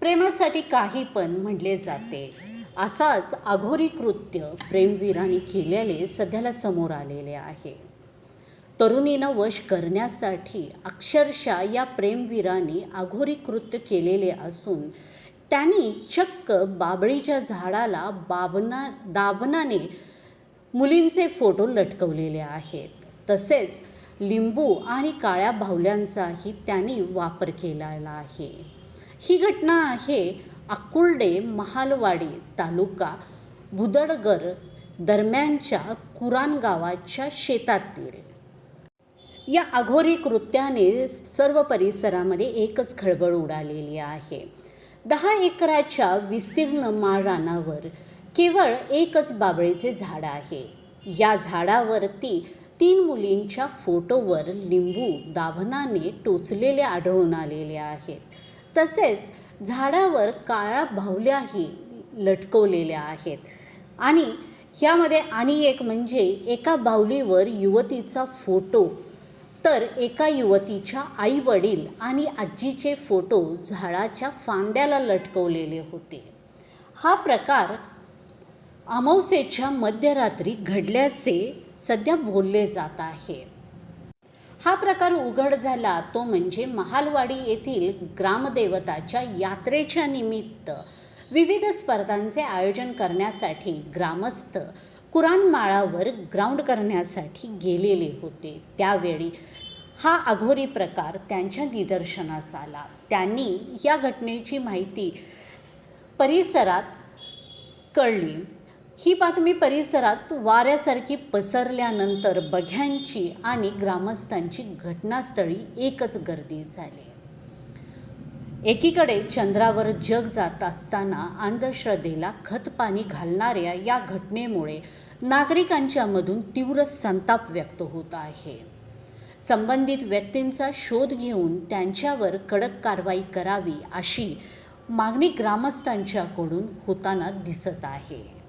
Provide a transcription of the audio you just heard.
प्रेमासाठी काही पण म्हणले जाते. असाच अघोरी कृत्य प्रेमवीरांनी केलेले सध्याला समोर आलेले आहे. तरुणीनं वश करण्यासाठी अक्षरशः या प्रेमवीरांनी अघोरी कृत्य केलेले असून त्यांनी चक्क बाबळीच्या झाडाला बाबना दाबनाने मुलींचे फोटो लटकवलेले आहेत. तसेच लिंबू आणि काळ्या बाहुल्यांचाही त्यांनी वापर केलेला आहे. ही घटना आहे अकुर्डे महालवाडी तालुका भुदडगर दरम्यानच्या कुरान गावाच्या शेतातील. या अघोरी कृत्याने सर्व परिसरामध्ये एकच खळबळ उडालेली आहे. दहा एकराच्या विस्तीर्ण माळरानावर केवळ एकच बाबळीचे झाड आहे. या झाडावरती तीन मुलींच्या फोटोवर लिंबू दाभनाने टोचलेले आढळून आलेले आहेत. तसेच झाडावर काळा बाहुल्याही लटकवलेल्या आहेत. आणि ह्यामध्ये आणि एक म्हणजे एका बाहुलीवर युवतीचा फोटो. तर एका युवतीच्या आई वडील आणि आजीचे फोटो झाडाच्या फांद्याला लटकवलेले होते. हा प्रकार अमावस्येच्या मध्यरात्री घडल्याचे सध्या बोलले जात आहे. हा प्रकार उघड झाला तो म्हणजे महालवाडी येथील ग्रामदेवताच्या यात्रेच्या निमित्त. विविध स्पर्धांचे आयोजन करण्यासाठी ग्रामस्थ कुराणमाळावर ग्राउंड करण्यासाठी गेलेले होते. त्यावेळी हा अघोरी प्रकार त्यांच्या निदर्शनास आला. त्यांनी या घटनेची माहिती परिसरात कळली. ही बातमी परिसरात वाऱ्यासारखी पसरल्यानंतर बघ्यांची आणि ग्रामस्थांची घटनास्थळी एकच गर्दी झाली. एकीकडे चंद्रावर जग जात असताना अंधश्रद्धेला खतपाणी घालणाऱ्या या घटनेमुळे नागरिकांच्यामधून तीव्र संताप व्यक्त होत आहे. संबंधित व्यक्तींचा शोध घेऊन त्यांच्यावर कडक कारवाई करावी अशी मागणी ग्रामस्थांच्याकडून होताना दिसत आहे.